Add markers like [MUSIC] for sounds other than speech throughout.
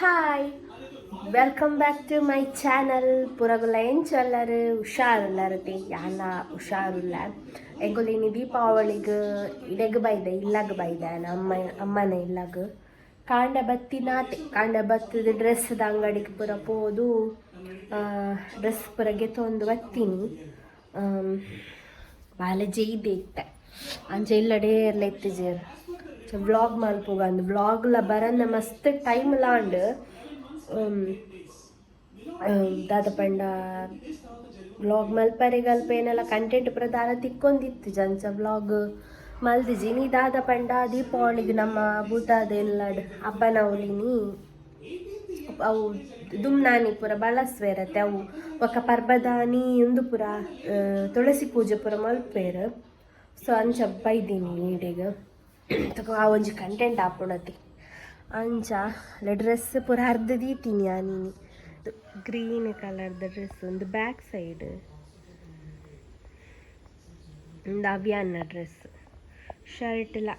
Hi welcome back to my channel ಪುರಗುಲ ಎಂಚಲ್ಲರು ಹುಷಾರುಲ್ಲರತಿ ಯಾನ ಹುಷಾರುಲ್ಲ ಎಂಗುಲಿನಿ ದೀಪಾವಳಿಗೆ ಇಡೆಗ್ ಬೈದೆ, ಇಲ್ಲಾಗ ಬೈದೆ ಅಮ್ಮ ಅಮ್ಮನ ಇಲ್ಲಾಗ. ಕಾಂಡ ಬತ್ತಿನಾತೆ ಕಾಂಡ ಬತ್ತದ ಡ್ರೆಸ್ದ ಅಂಗಡಿಗೆ ಪುರ ಪೋದು. ಡ್ರೆಸ್ ಪುರ ತೊಂದು ಬತ್ತೀನಿ. ಬಾಲ ಜೈದೆ ಇತ್ತೆ. ಅಂಜೆ ಇಲ್ಲಡೆ ಇರ್ಲೈತೆ ಜೇರ್ ಅಂದ್ ವ್ಲಾಗ್ಲ ಬರನ್ನ ಮಸ್ತ್ ಟೈಮ್ ಲಾಂಡ್ ದಾದ ಪಂಡ ವ್ಲಾಗ್ ಮಲ್ಪರೆ ಗಲ್ಪ ಏನೆಲ್ಲ ಕಂಟೆಂಟ್ ಪ್ರಧಾನ ತಿಕ್ಕೊಂದಿತ್ತು ಜಂಚ ವ್ಲಾಗ್ ಮಲ್ದಿಜಿ ನೀ ದಾದ ಪಂಡ ದೀಪಾವಳಿಗೆ ನಮ್ಮ ಬೂತಾದೆಲ್ಲ ಹಬ್ಬ ನವಲಿನಿ ಅವು ದುಮ್ನಾನಿ ಪುರ ಬಳಸ್ವೇರತ್ತೆ ಅವು ಒಕ್ಕ ಪರ್ಬದಾನಿ ಉಂದು ಪುರ ತುಳಸಿ ಪೂಜೆ ಪುರ ಮಲ್ಪೇರು ಸೊ ಅಂಚ ಬೈದೀನಿ ನೀಡಿಗೆ ತಗೋ ಆ ಒಂಜಿ ಕಂಟೆಂಟ್ ಆಪುಣತಿ ಅಂಚ ಡ್ರೆಸ್ ಪೂರ ಅರ್ಧ ದೀತೀನಿ ನೀನು. ಗ್ರೀನ್ ಕಲರ್ದ ಡ್ರೆಸ್ ಒಂದು ಬ್ಯಾಕ್ ಸೈಡ್ ಒಂದು ಅಭಿಯಾನ ಡ್ರೆಸ್ ಶರ್ಟ್ ಇಲ್ಲ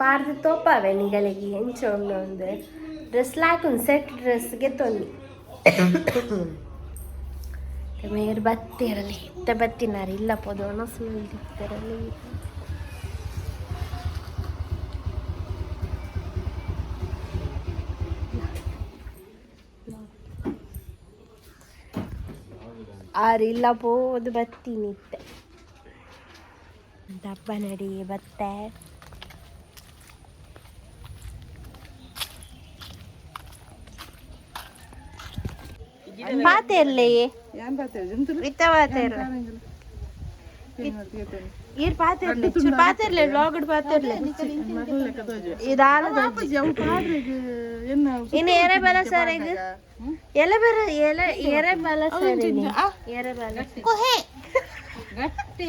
ಪಾರ್ದು ತೋಪಾವೆ ನಿಗಳಿಗೆ ಹೆಂಚ ಒಂದು. ಡ್ರೆಸ್ ಡ್ರೆಸ್ ಲಾಕೊಂದು ಸೆಟ್ ಡ್ರೆಸ್ಗೆ ತೊಂದಿ ಮೇರ್ ಬತ್ತಿರಲಿ ಇತ್ತ ಬತ್ತಿನಾರಿ ಇಲ್ಲಪ್ಪ ಪೋದೋಣ ಸ್ಮೆಲ್ ದಿತ್ತಿರಲಿ ಆರು ಇಲ್ಲ ಪೋದು ಬತ್ತೀನಿ ಇತ್ತೆ ದಬ್ಬ ನಡಿ ಬತ್ತೆ. ಪಾತೆರ್ಲಿ ಏನ್ ಬರ್ತೇವೆ ಜಂತುಲು ಇರ್ ಪಾತೆರ್ ಈರ್ ಪಾತೆರ್ಲಿ ಚೂರ್ ಪಾತೆರ್ಲಿ ವ್ಲಾಗ್ಡ್ ಪಾತೆರ್ಲಿ ಇದಾಲ ಅವು ಪಾಡ್ರಿಗೆ ಎನ್ನ ಇನ್ನು ಎರೆ ಬಲ ಸರ್ ಈಗ ಎಲೆ ಬರ ಎಲೆ ಏರೆ ಬಲ ಸರ್ ಬಲ ಗಟ್ಟಿ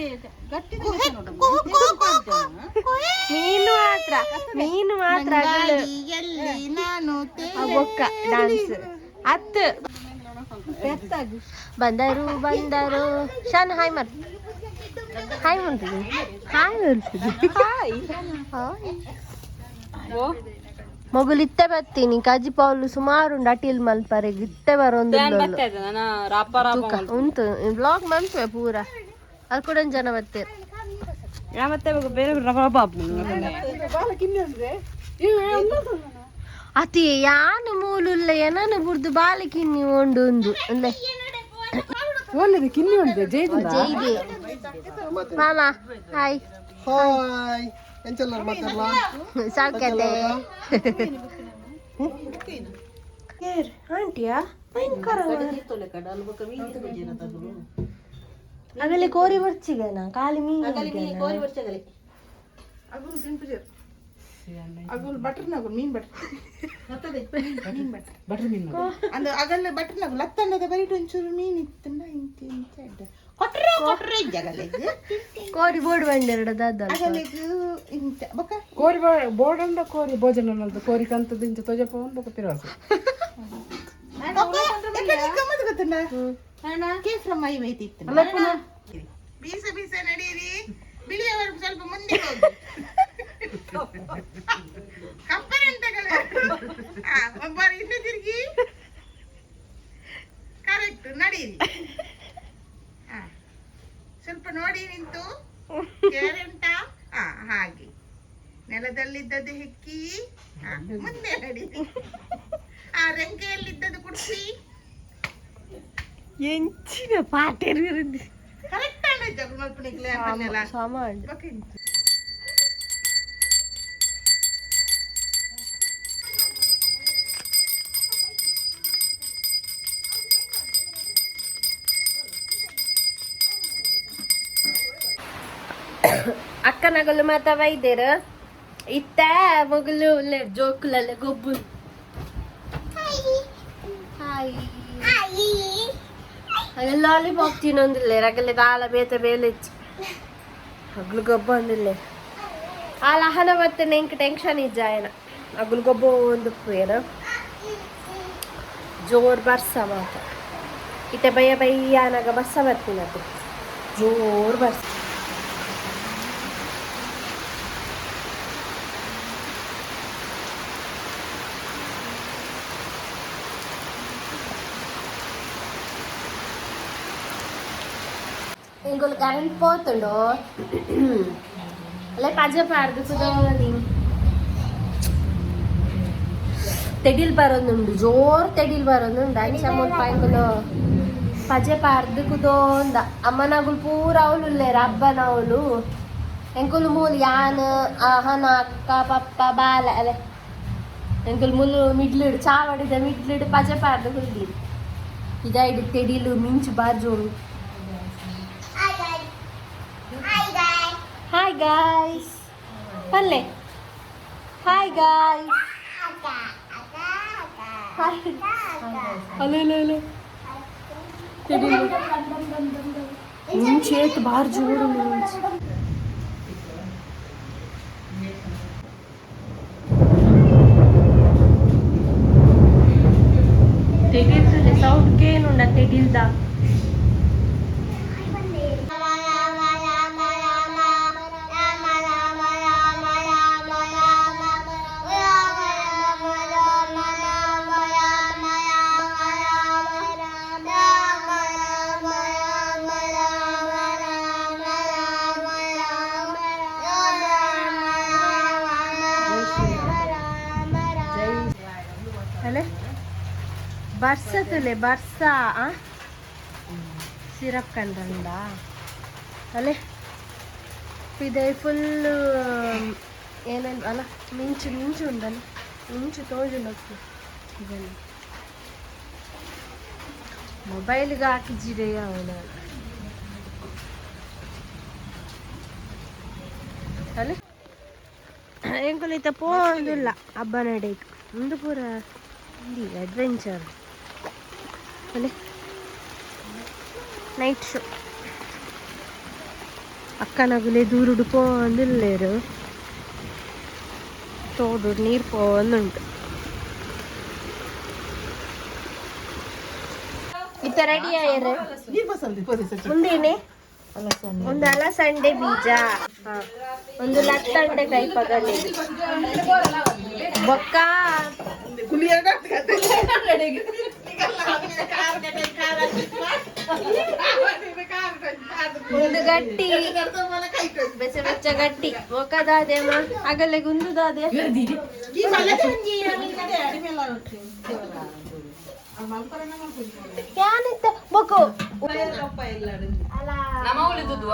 ಮೀನು ಮಾತ್ರ. ಮೀನು ಮಾತ್ರ ನಾನು ಡಾನ್ಸ್ ಹತ್ತು. ಬಂದರು ಬಂದರು. ಶಾನ್ ಹಾಯ್ ಮರ್ ಹಾಯ್ ಮಂತ್ರಿ ಹಾಯ್ ಮಂತ್ರಿ ಮಗು ಇತ್ತೆ ಬರ್ತೀನಿ. ಕಜಿ ಪೌಲು ಸುಮಾರು ಉಂಡು ಅಟಿಲ್ ಮಲ್ಪರೆಗ್ ಇತ್ತೆ ಬರೊಂದು ಉಂಟು. ಬ್ಲಾಗ್ ಮಲ್ಪೆ ಪೂರ. ಅಲ್ಲಿ ಕೂಡ ಜನ ಬರ್ತೀರ ಅತಿ ಯಾನು ಮೂಲುಲ್ಲ ಏನನು ಬುರ್ದು ಬಾಲಿಕಿನ್ನಿ ಉಂಡು ಉಂದು ಅಂದೆ ಒಳ್ಳೆದು ಕಿನ್ನಿ ಉಂಟು ಜೈ ಜೈದೆ. ಮಾಮ ಹಾಯ್. ಹಾಯ್. ಎಂಚಲ್ಲರ್ ಮಾತಾಡ್ಲಾ? ಸಾಕ್ಯತೆ ಆಂಟಿಯಾ? ಭಯಂಕರ ಅಗಲಿ ಕೋರಿ ಬರ್ಚಿಗೆನಾ? ಖಾಲಿ ಮೀನು ಅಗುಲ್ ಸಿಂಪಲ್ ಅಗುಲ್ ಬಟರ್ ನಗುಲ್ ಮೀನ್ ಬಟರ್ ಬಟರ್ ಮೀನ್ ಅಂದ ಅಗಲ್ಲ ಬಟರ್ ಬರಿಟ್ ಒಂಚೂರು ಮೀನ್ ಇತ್ತಂಡ ಇಂತ ಇಂತ ಇದ್ದ ಕೊಟ್ರೆ ಕೊಟ್ರೆ ಜಗಲ್ಲ ಕೋರಿ ಬೋರ್ಡ್ ಅಗಲಿಗೂ ಇಂತ. ಬಕ ಕೋರಿ ಬೋರ್ಡಂಡ ಕೋರಿ ಭೋಜನ ಅನ್ನೋದು ಕೋರಿ ಕಂತದ ಬೊಕ ಗಮ್ಮತ್ ಮೈತಿತ್ತು ಬೀಸ ಬೀಸ ನಡೀರಿ. ಬಿಳಿಯವರು ಸ್ವಲ್ಪ ಮುಂದೆ ಹೋಗಿ. ಕಪ್ಪರಂಟಗಳ ಒಬ್ಬರು ಹಿಂದೆ ತಿರುಗಿ ಕರೆಕ್ಟ್ ನಡೀರಿ ಆ, ಸ್ವಲ್ಪ ನೋಡಿ ನಿಂತು ಕೇರಂಟ ಆ ಹಾಗೆ ನೆಲದಲ್ಲಿದ್ದದ್ದು ಹೆಕ್ಕಿ ಆ, ಮುಂದೆ ನಡೀರಿ ಆ ರೆಂಕೆಯಲ್ಲಿದ್ದದ್ದು ಕುಡಿಸಿ ಎಂಚಿನ ಪಾಟೇರಿ ಕರೆಕ್ಟ್ ಆಗಿ ಜಗಳ ಮಲ್ಪನಿಗ್ಲೆ ಅದನ್ನೆಲ್ಲ ಸಾಮಾನ್ ಓಕೆ ಅಕ್ಕನಗಲು ಮಾತ ವೈದ್ಯರು ಇತ್ತ ಮಗಲು ಜೋಕುಲಲ್ಲ ಗೊಬ್ಬು ಹಾಯ್ ಹಾಗೆ ಲಾಲಿಪಾಪ್ ತಿನ್ನೊಂದಿಲ್ಲ ರಗಲೆ ದಾಲ ಬೇತ ಬೇಲೆಚ್ಚಿ ಹಗ್ಲು ಗೊಬ್ಬ ಒಂದಿಲ್ಲ ಆ ಲಹನ ಮತ್ತೆ ನೆಂಕ್ ಟೆನ್ಷನ್ ಇಜ್ಜಾಯನ ಹಗ್ಲು ಗೊಬ್ಬ ಒಂದು ಪೇರು ಜೋರ್ ಬರ್ಸ ಮಾತ ಇತ್ತೆ ಬಯ್ಯ ಬಯ್ಯಾನಾಗ ಬಸ್ಸ ಬರ್ತೀನದು ಜೋರ್ ಬರ್ಸ ఇంకొక కరెంట్ పోతుండు అలా పజ పార్దు కుదవని ತೆಡಿಲ್ ಬರೋದುಂಡು ಜೋರ್ ತೆಡಿಲ್ ಬರೋದುಂಡು ಅಂಚ ಮುಲ್ಪ ಎಂಕುಲು ಪಜೆ ಪಾರ್ದು ಕುದೋಂದ ಅಮ್ಮನಗುಲು ಪೂರ ಅವಳು ಉಲ್ಲೇರ ಅಬ್ಬನವಳು ಎಂಕುಲು ಮೂಲು ಯಾನ್ ಅಹನ ಅಕ್ಕ ಪಪ್ಪ ಬಾಲ ಅಲೆ ಎಂಕುಲು ಮುಲು ಮಿಡ್ಲಿಡು ಚಾವಡಿದ ಮಿಡ್ಲಿಡು ಪಜೆ ಪಾರ್ದು ಕುಲ್ದಿ ಇದಾಯ್ಡು ತೆಡಿಲು ಮಿಂಚು ಬಾರ್ಜೋಡು ಹಾಯ್ ಗಾಯ್ಸ್ ಪಲ್ಲೆ ಹಾಯ್ ಗಾಯ್ಸ್ ಅಲ್ಲ ಇಲ್ಲ ಇಲ್ಲ ತೆಡಿಲು ಮಿಂಚು ಬರ್ಸತಲೆ ಬರ್ಸ ಸಿರಪ್ ಕಂಡ್ರಂದ ಅಲೆ ಇದೆ ಫುಲ್ಲು ಏನೇನು ಅಲ್ಲ ಮಿಂಚು ಮಿಂಚು ಉಂಡಲ್ಲ ಮಿಂಚು ತೋಜುಂಡಕ್ಕೆ ಇದನ್ನು ಮೊಬೈಲ್ಗೆ ಹಾಕಿಜಿರೆ ಅವನ ಅಲೆ ಎಂಕುಲಿತ ಪೋಂದುಲ್ಲ ಹಬ್ಬ ನಡೆಯಿತು ಒಂದು ಪೂರ ಇಲ್ಲಿ ಅಡ್ವೆಂಚರ್ ಅಲ್ಲೇ. ನೈಟ್ ಶೋ ದೂರ ದೂರುಡು ಅಂದಿಲ್ಲೇರು ತೋಡು ನೀರು ಪೋಂದುಂಟು ಇತ್ತ ರೆಡಿ ಆಯ್ರೆ ಮುಂದೇನೆ? ಒಂದು ಅಲಸಂಡೆ ಬೀಜ. ಒಂದು ಲತ್ತಂಡೆ ಕೈ ಪಗಲಿ. ಬೊಕ್ಕ. [LAUGHS] ಒಂದು ಗಟ್ಟಿ. ಬೆಚ್ಚ ಬೆಚ್ಚ ಗಟ್ಟಿ ಬೊಕ್ಕದಾದೆಮ್ಮ ಆಗಲೇ ಗುಂದುದಾದೆ ಬೊಕ್ಕು ಅಲ್ಲ. ಅಂತಂದಲ್ಲ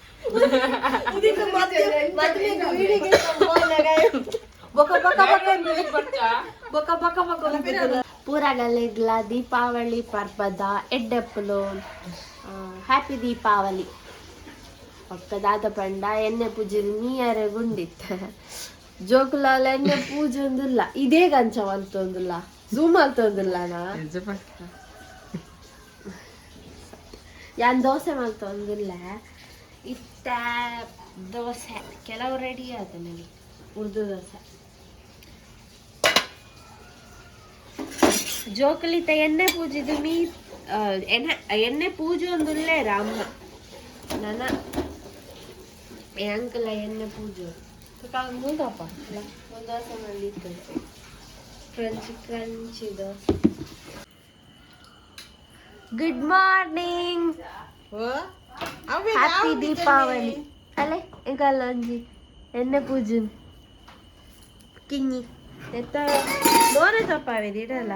ಪೂರಗಲ್ಲಿಗ್ಲ ದೀಪಾವಳಿ ಪರ್ಬದ ಎಡ್ಡೆಪ್ಪಲು ಹ್ಯಾಪಿ ದೀಪಾವಳಿ. ಪಕ್ಕದಾದ ಪಂಡ ಎಣ್ಣೆ ಪೂಜೆ ನೀಯರೆ ಗುಂಡಿತ್ತ. ಜೋಕುಲಾಲ ಎಣ್ಣೆ ಪೂಜೆ ಒಂದಿಲ್ಲ. ಇದೇ ಗಂಚ ಅಂತೊಂದಿಲ್ಲ ಝೂಮ್ ಅಂತೊಂದಿಲ್ಲ ನಾ. ಯಾನ್ ದೋಸೆ ಮಲ್ತೊಂದಿಲ್ಲ ಇತ್ತ ದೋಸೆ ಕೆಲವು ರೆಡಿ ಆಯ್ತು ನನಗೆ ಉರ್ದು ದೋಸೆ. ಜೋಕಲಿತ ಎಣ್ಣೆ ಪೂಜಿದು ಮೀ ಎಣ್ಣೆ ಎಣ್ಣೆ ಪೂಜೆ ಒಂದುಲ್ಲೇ ರಾಮ. ನನ್ನ ಅಂಕಲ ಎಣ್ಣೆ ಪೂಜೆ. ಮುಂದಪ್ಪ ಒಂದು ದೋಸೆ ಮಾಡಿ crunchy crunchy dosa. Good morning happy Deepavali ಅಲೆ ಈಗಲ್ಲ ಒಂಜಿ ಎಣ್ಣೆ ಪೂಜೆ ಕಿನ್ನಿ ಎತ್ತ ನೋರೆ ತಪ್ಪಾವೇದಿ ಇಡಲ್ಲ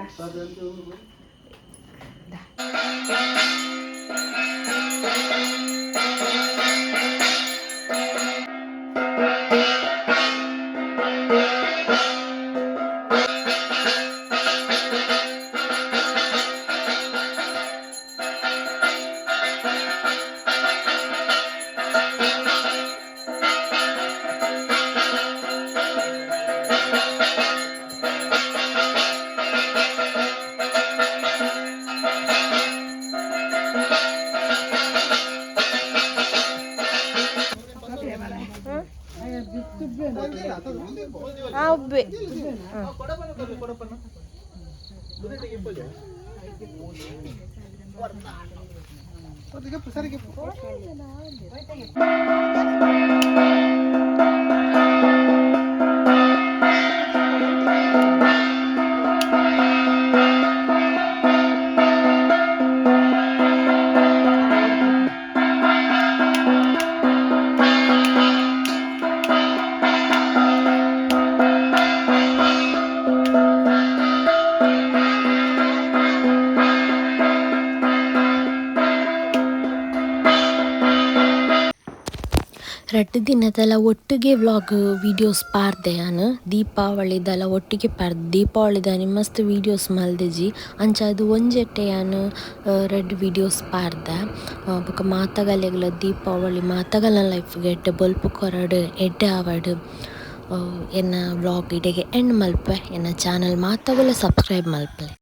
ಆ ಉಬ್ಬೆ ಸರಿಗೆ ದಿನದಲ್ಲ ಒಟ್ಟಿಗೆ ವ್ಲಾಗ್ ವೀಡಿಯೋಸ್ ಪಾರ್ದೆ ನಾನು. ದೀಪಾವಳಿದೆಲ್ಲ ಒಟ್ಟಿಗೆ ಪಾರ್ ದೀಪಾವಳಿದ ಮಸ್ತ್ ವೀಡಿಯೋಸ್ ಮಲ್ದೆಜಿ ಅಂಚ ಅದು ಒಂಜೆಟ್ಟೆ ನಾನು ರೆಡ್ ವಿಡಿಯೋಸ್ ಪಾರ್ದೆ ಬೊಕ ಮಾತಗಲೆಗ್ಲ ದೀಪಾವಳಿ ಮಾತಗಲ ಲೈಫ್ಗೆ ಎಡ್ಡೆ, ಬೊಲ್ಪು ಕೊರಡು, ಎಡ್ಡೆ ಆವಡ್. ಎನ್ನ ವ್ಲಾಗ್ ಇಡೆಗೆ ಎಂಡ್ ಮಲ್ಪೆ. ಎನ್ನ ಚಾನಲ್ ಮಾತಗಲ ಸಬ್ಸ್ಕ್ರೈಬ್ ಮಲ್ಪೆ.